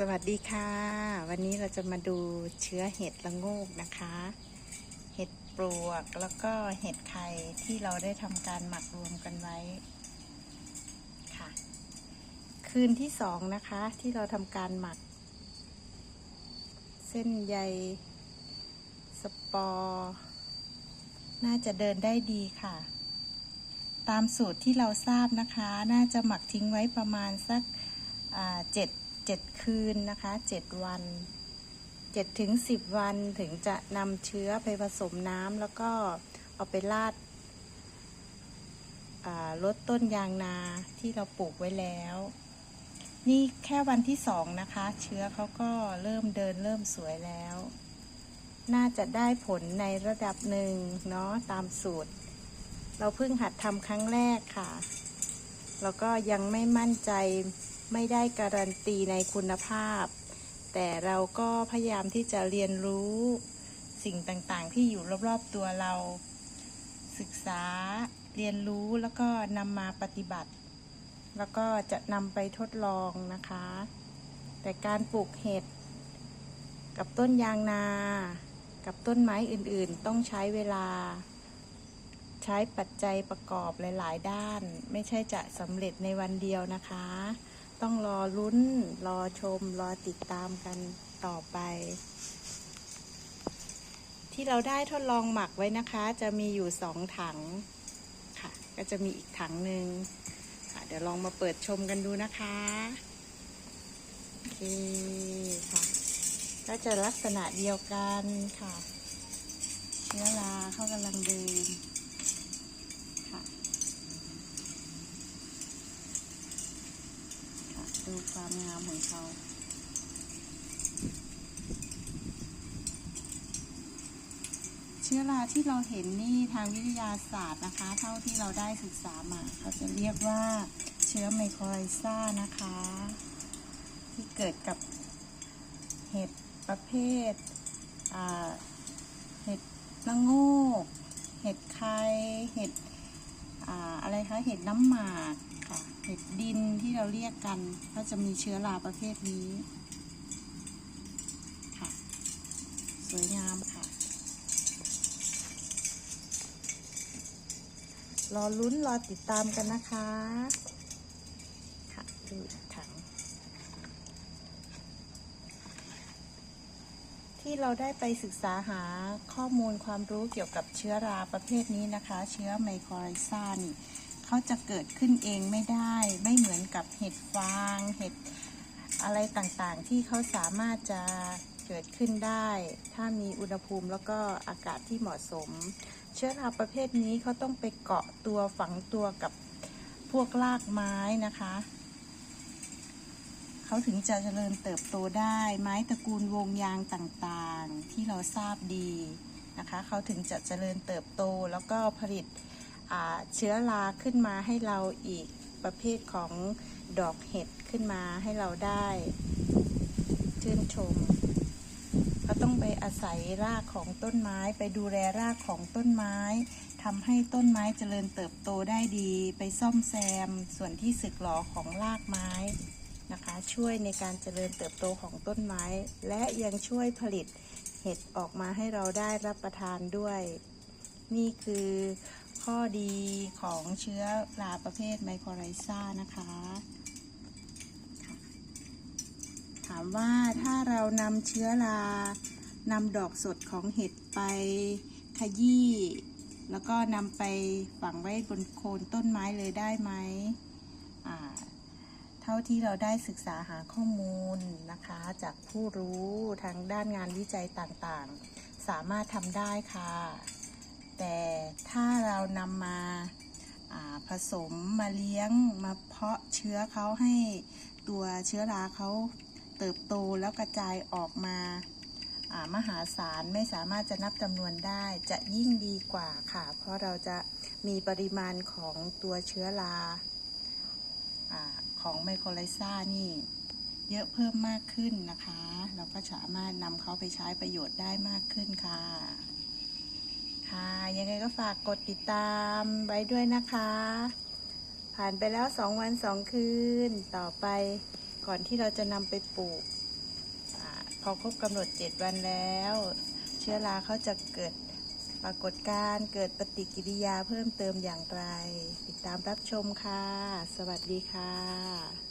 สวัสดีค่ะ วันนี้เราจะมาดูเชื้อเห็ดละโงกนะคะ เห็ดปลวกแล้วก็เห็ดไข่ที่เราได้ทำการหมักรวมกันไว้ค่ะ คืนที่สองนะคะที่เราทำการหมัก เส้นใยสปอร์น่าจะเดินได้ดีค่ะ ตามสูตรที่เราทราบนะคะ น่าจะหมักทิ้งไว้ประมาณสักเจ็ด เจ็ดคืนนะคะเจ็ดวันเจ็ดถึงสิบวันถึงจะนำเชื้อไปผสมน้ำแล้วก็เอาไปราดลดต้นยางนาที่เราปลูกไว้แล้ว นี่แค่วันที่สองนะคะ เชื้อเขาก็เริ่มเดินเริ่มสวยแล้ว น่าจะได้ผลในระดับหนึ่งเนาะตามสูตร เราเพิ่งหัดทำครั้งแรกค่ะ แล้วก็ยังไม่มั่นใจ ไม่ได้การันตีในคุณภาพ แต่เราก็พยายามที่จะเรียนรู้สิ่งต่างๆ ที่อยู่รอบๆตัวเรา ศึกษาเรียนรู้แล้วก็นำมาปฏิบัติ แล้วก็จะนำไปทดลองนะคะ แต่การปลูกเห็ดกับต้นยางนา กับต้นไม้อื่นๆ ต้องใช้เวลา ใช้ปัจจัยประกอบหลาย ๆ ด้าน ไม่ใช่จะสำเร็จในวันเดียวนะคะ ต้องรอลุ้น รอชม รอติดตามกันต่อไป ที่เราได้ทดลองหมักไว้นะคะ จะมีอยู่สองถังค่ะ ก็จะมีอีกถังหนึ่งค่ะ เดี๋ยวลองมาเปิดชมกันดูนะคะโอเคค่ะ ก็จะลักษณะเดียวกันค่ะ เชื้อราเขากำลังเดินค่ะ ค่ะ ดูความงามของเขาเชื้อราที่เราเห็นนี่ทางวิทยาศาสตร์นะคะ เท่าที่เราได้ศึกษามาเขาจะเรียกว่าเชื้อไมโครไรซ่านะคะ ที่เกิดกับเห็ดประเภทเห็ดละโงกเห็ดไข่เห็ดออะไรคะเห็ดน้ำหมากค่ะเห็ดดิน เราเรียกกันก็จะมีเชื้อราประเภทนี้ค่ะ สวยงามค่ะ รอลุ้นรอติดตามกันนะคะ ค่ะดูถัง ที่เราได้ไปศึกษาหาข้อมูลความรู้เกี่ยวกับเชื้อราประเภทนี้นะคะ เชื้อไมโครไรซ่านี่ เขาจะเกิดขึ้นเองไม่ได้ ไม่เหมือนกับเห็ดฟางเห็ดอะไรต่างๆ ที่เขาสามารถจะเกิดขึ้นได้ ถ้ามีอุณหภูมิแล้วก็อากาศที่เหมาะสม เชื้อราประเภทนี้เขาต้องไปเกาะตัวฝังตัวกับพวกรากไม้นะคะเขาถึงจะเจริญเติบโตได้ไม้ตระกูลวงยางต่างๆ ที่เราทราบดีนะคะเขาถึงจะเจริญเติบโตแล้วก็ผลิต เชื้อราขึ้นมาให้เราอีกประเภทของดอกเห็ดขึ้นมาให้เราได้ชื่นชมเขาต้องไปอาศัยรากของต้นไม้ไปดูแลรากของต้นไม้ทำให้ต้นไม้เจริญเติบโตได้ดี ไปซ่อมแซมส่วนที่สึกหรอของรากไม้นะคะ ช่วยในการเจริญเติบโตของต้นไม้ และยังช่วยผลิตเห็ดออกมาให้เราได้รับประทานด้วย นี่คือ ข้อดีของเชื้อราประเภทไมโครไรซ่านะคะ ถามว่าถ้าเรานำเชื้อรานำดอกสดของเห็ดไปขยี้ แล้วก็นำไปฝังไว้บนโคนต้นไม้เลยได้ไหม เท่าที่เราได้ศึกษาหาข้อมูลนะคะ จากผู้รู้ทางด้านงานวิจัยต่างๆ สามารถทำได้ค่ะ แต่ถ้าเรานำมาผสมมาเลี้ยงมาเพาะเชื้อเขาให้ตัวเชื้อราเขาเติบโตแล้วกระจายออกมาามหาศาลไม่สามารถจะนับจำนวนได้จะยิ่งดีกว่าค่ะ เพราะเราจะมีปริมาณของตัวเชื้อราอาของไมโครไลซ่านี่ เยอะเพิ่มมากขึ้นนะคะ เราก็สามารถนำเขาไปใช้ประโยชน์ได้มากขึ้นค่ะ ค่ะ ยังไงก็ฝากกดติดตามไว้ด้วยนะคะ ผ่านไปแล้วสองวันสองคืน ต่อไปก่อนที่เราจะนำไปปลูกพอครบกำหนด7วันแล้ว เชื้อราเขาจะเกิดปรากฏการ์เกิดปฏิกิริยาเพิ่มเติมอย่างไร ติดตามรับชมค่ะ สวัสดีค่ะ